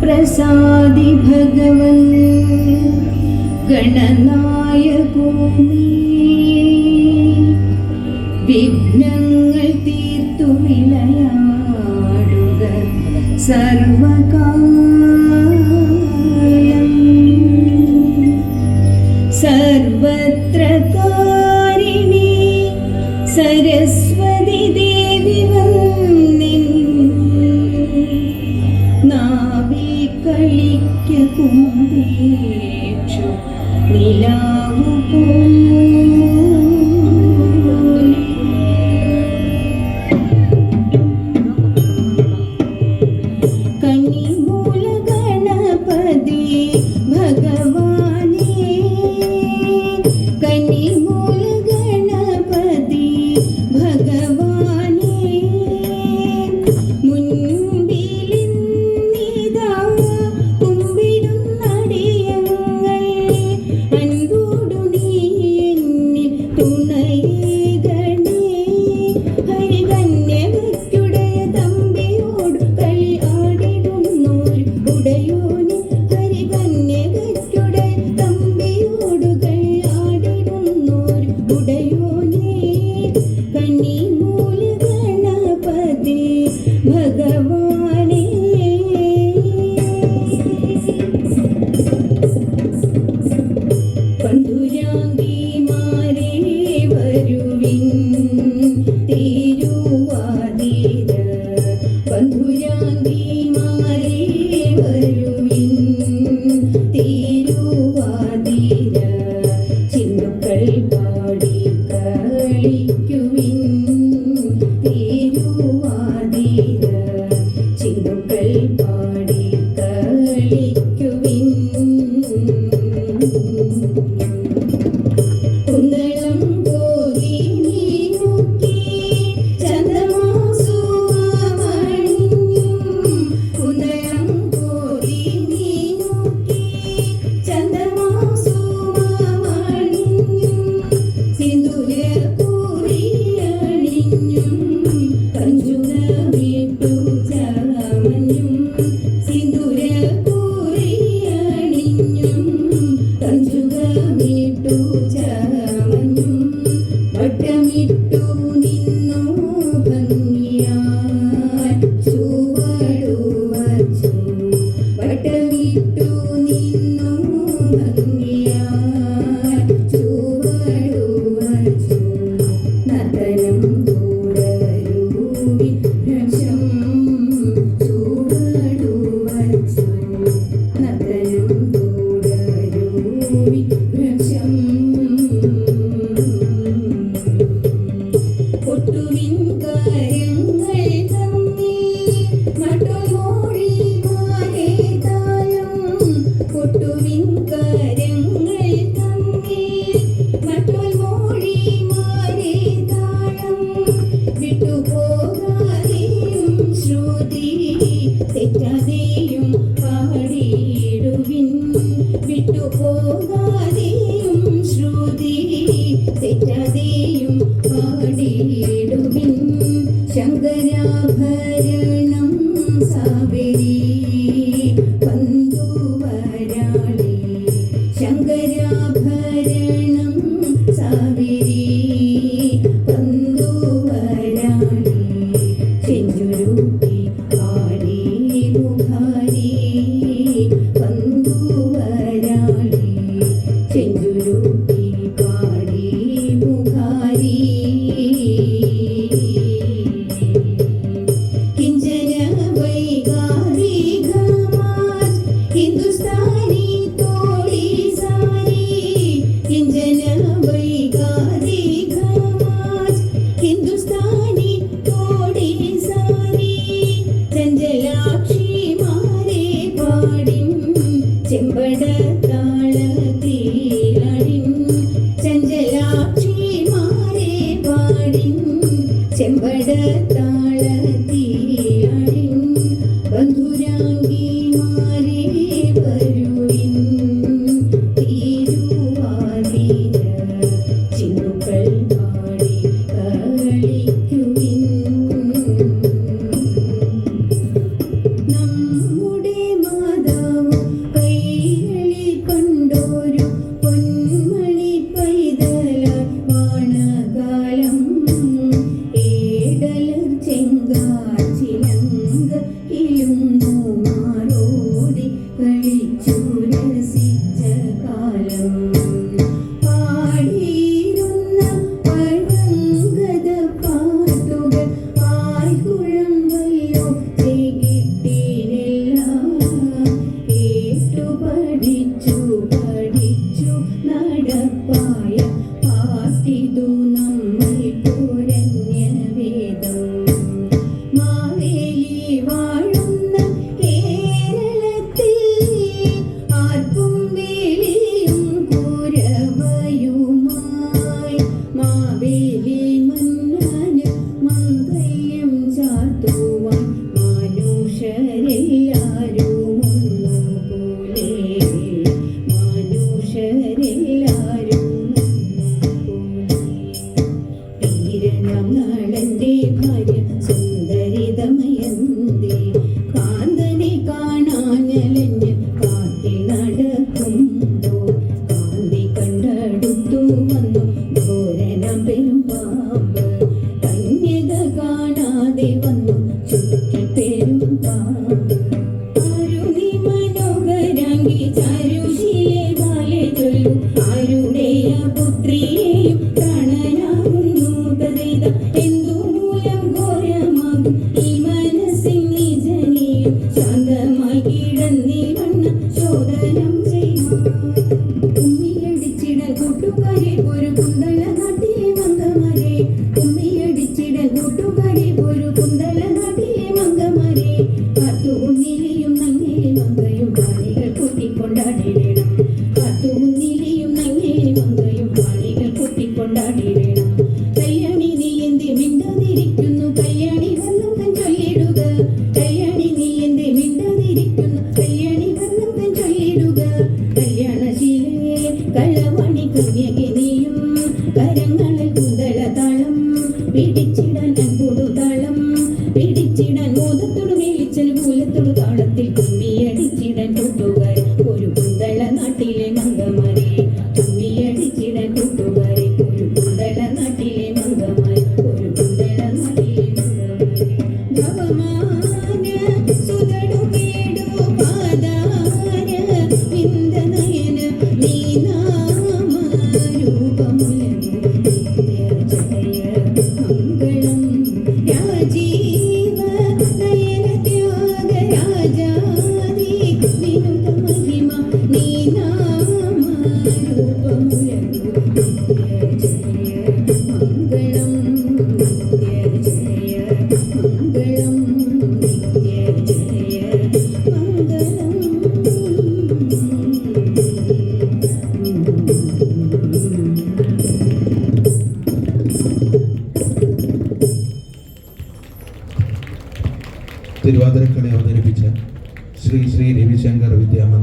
പ്രസാദി ഭഗവൻ ഗണനായകോ വിഘ്നങ്ങൾ തീർത്തു വിളയാടുക സർവകാല സന്ദേശു നിലാ കളിക്കുവി തിരുവാതിരക്കളി അവതരിപ്പിച്ച ശ്രീ ശ്രീ രവിശങ്കർ വിദ്യാമ